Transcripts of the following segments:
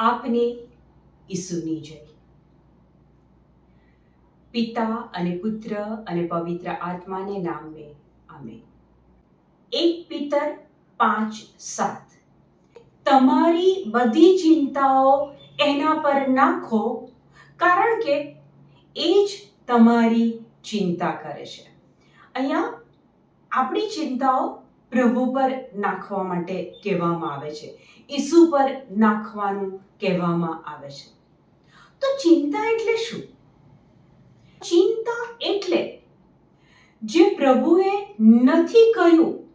આપને ઈસુની જય. પિતા અને પુત્ર અને પવિત્ર આત્માને નામે અમે એક પિતર પાંચ સાત. તમારી બધી ચિંતાઓ એના પર નાખો, કારણ કે એ જ તમારી ચિંતા કરે છે. અહીંયા આપણી ચિંતાઓ પ્રભુ પર નાખવા માટે કહેવામાં આવે છે. ઈસુ પર નાખવાનું કહેવામાં આવે છે. તો ચિંતા એટલે શું? ચિંતા એટલે જે પ્રભુએ નથી કહ્યું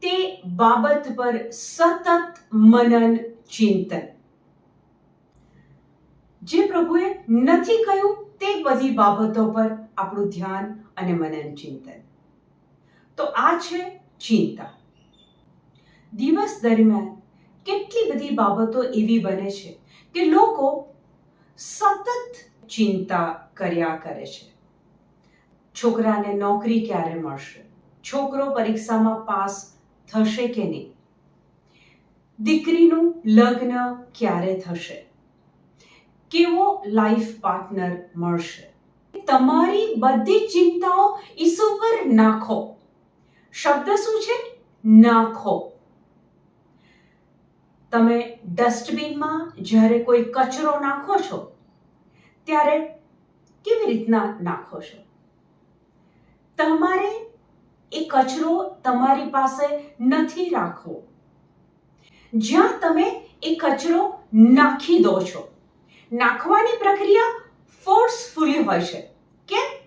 તે બાબત પર સતત મનન ચિંતન. જે પ્રભુએ નથી કહ્યું તે બધી બાબતો પર આપણું ધ્યાન અને મનન ચિંતન. તો આ છે ચિંતા. દિવસ દરમિયાન કેટલી બધી બાબતો એવી બને છે કે લોકો સતત ચિંતા કર્યા કરે છે. છોકરાને નોકરી ક્યારે મળશે? છોકરો પરીક્ષામાં પાસ થશે કે નહીં? દીકરીનું લગ્ન ક્યારે થશે? કેવો લાઈફ પાર્ટનર મળશે? તમારી બધી ચિંતાઓ ઈસુ પર નાખો. શબ્દ શું છે? નાખો. તમે ડસ્ટબિનમાં જ્યારે કોઈ કચરો નાખો છો, ત્યારે કેવી રીતના નાખો છો? તમારે એ કચરો તમારી પાસે નથી રાખવો. જ્યાં તમે એ કચરો નાખી દો છો, નાખવાની પ્રક્રિયા ફોર્સફુલી હોય છે. કેમ?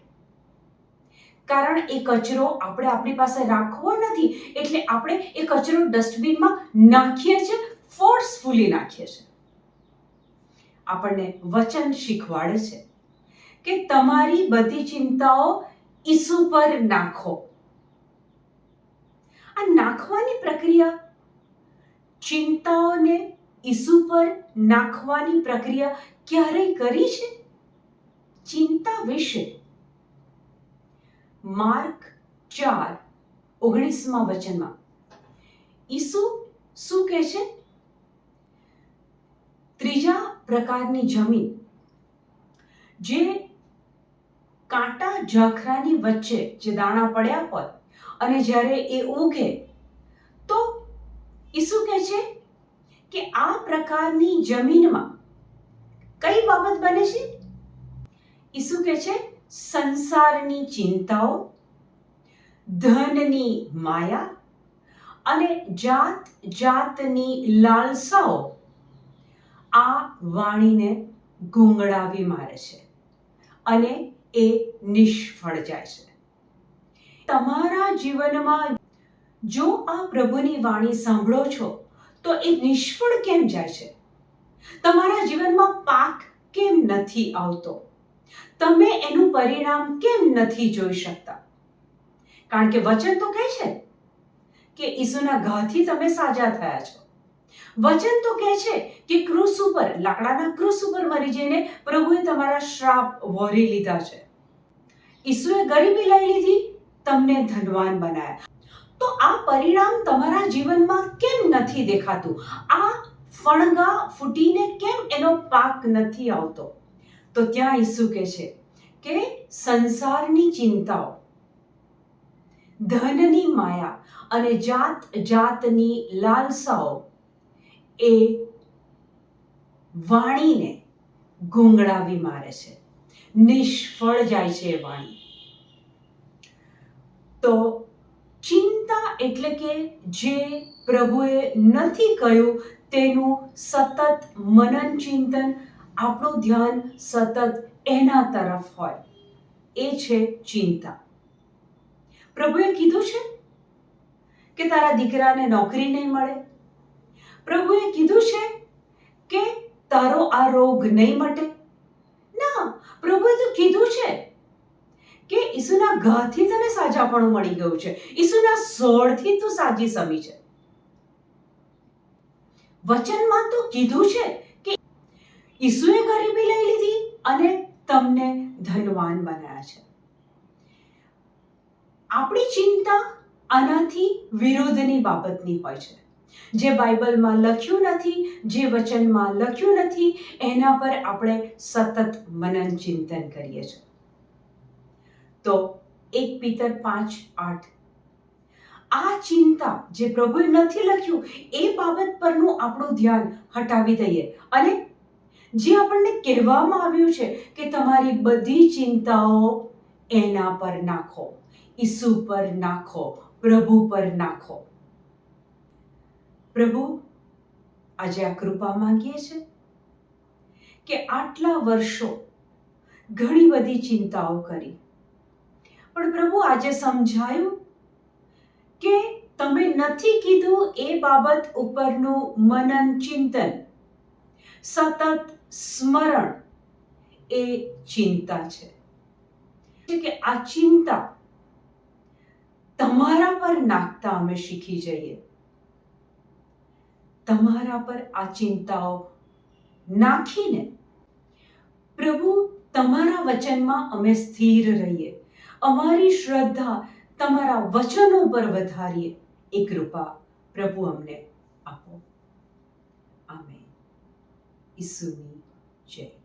કારણ એ કચરો આપણે આપણી પાસે રાખવો નથી, એટલે આપણે એ કચરો ડસ્ટબિનમાં નાખીએ છીએ ફોર્સફુલી નાખીએ છીએ. આપણને વચન શીખવાડે છે કે તમારી બધી ચિંતાઓ ઈસુ પર નાખો. આ નાખવાની પ્રક્રિયા ચિંતાઓને ઈસુ પર નાખવાની પ્રક્રિયા ક્યારેય કરી છે? ચિંતા વિશે માર્ક ચાર, ઓગણીસમાં વચનમાં. ઈસુ શું કહે છે? ત્રીજા પ્રકારની જમીન, જે કાંટા ઝાખરાની વચ્ચે જે દાણા પડ્યા હોય અને જ્યારે એ ઉગે તો ઈસુ કહે છે કે આ પ્રકારની જમીનમાં કઈ બાબત બને છે? ઈસુ કહે છે સંસારની ચિંતાઓ, ધનની માયા અને જાત જાતની લાલસાઓ આ વાણીને ગુંગળાવી મારે છે અને એ નિષ્ફળ જાય છે. તમારા જીવનમાં જો આ પ્રભુની વાણી સાંભળો છો, તો એ નિષ્ફળ કેમ જાય છે? તમારા જીવનમાં પાક કેમ નથી આવતો? તમે એનું પરિણામ કેમ નથી જોઈ શકતા? કારણ કે વચન તો કહે છે કે ઈસુના ઘાથી તમે સાજા થયા છો. વચન તો કહે છે કે ક્રુસ ઉપર, લાકડાના ક્રુસ ઉપર મરી જઈને પ્રભુએ તમારા શ્રાપ વોરી લીધા છે. ઈસુએ ગરીબી લઈ લીધી, તમને ધનવાન બનાયા. તો આ પરિણામ તમારા જીવનમાં કેમ નથી દેખાતું? આ ફણગા ફૂટીને કેમ એનો પાક નથી આવતો? તો ત્યાં ઈસુ કહે છે? કે સંસારની ચિંતાઓ, ધનની માયા અને જાત જાતની લાલસાઓ એ વાણીને ગુંગળાવી મારે છે. નિષ્ફળ જાય છે એ વાણી. તો ચિંતા એટલે કે જે પ્રભુએ નથી કહ્યું તેનું સતત મનન ચિંતન આપણું ધ્યાન સતત એના તરફ હોય. એ છે ચિંતા. પ્રભુએ કીધું છે કે તારા દીકરાને નોકરી નહીં મળે? પ્રભુએ કીધું છે કે તારો આ રોગ નહીં મટે? ના, પ્રભુએ તો કીધું છે કે ઈસુના ઘાથી તને સાજાપણું મળી ગયું છે. ઈસુના સોળથી તું સાજી સમી છે. વચનમાં તો કીધું છે ઈસુએ ગરીબી લઈ લીધી અને તમને ધનવાન બનાવ્યા છે. આપણી ચિંતા આનાથી વિરોધની બાબતની હોય છે. જે બાઇબલમાં લખ્યું નથી, જે વચનમાં લખ્યું નથી, એના પર આપણે સતત મનન ચિંતન કરીએ છીએ. તો એક પિતર પાંચ આઠ. આ ચિંતા જે પ્રભુએ નથી લખ્યું, એ બાબત પરનું આપણું ધ્યાન હટાવી દઈએ અને જે આપણને કહેવામાં આવ્યું છે કે તમારી બધી ચિંતાઓ એના પર નાખો, ઈસુ પર નાખો, પ્રભુ પર નાખો. પ્રભુ, આજે આ કૃપા માંગીએ છે કે આટલા વર્ષો ઘણી બધી ચિંતાઓ કરી. પણ પ્રભુ, આજે સમજાયું કે તમે નથી કીધું એ બાબત ઉપરનું મનન ચિંતન. સતત સ્મરણ એ ચિંતા છે. કે આ ચિંતા તમારા પર નાખતા અમે શીખી જઈએ. તમારા પર આ ચિંતાઓ નાખીને પ્રભુ તમારા વચનમાં અમે સ્થિર રહીએ. અમારી શ્રદ્ધા તમારા વચનો પર વધારીએ. એ કૃપા પ્રભુ અમને આપો. આમે ઈસુની જય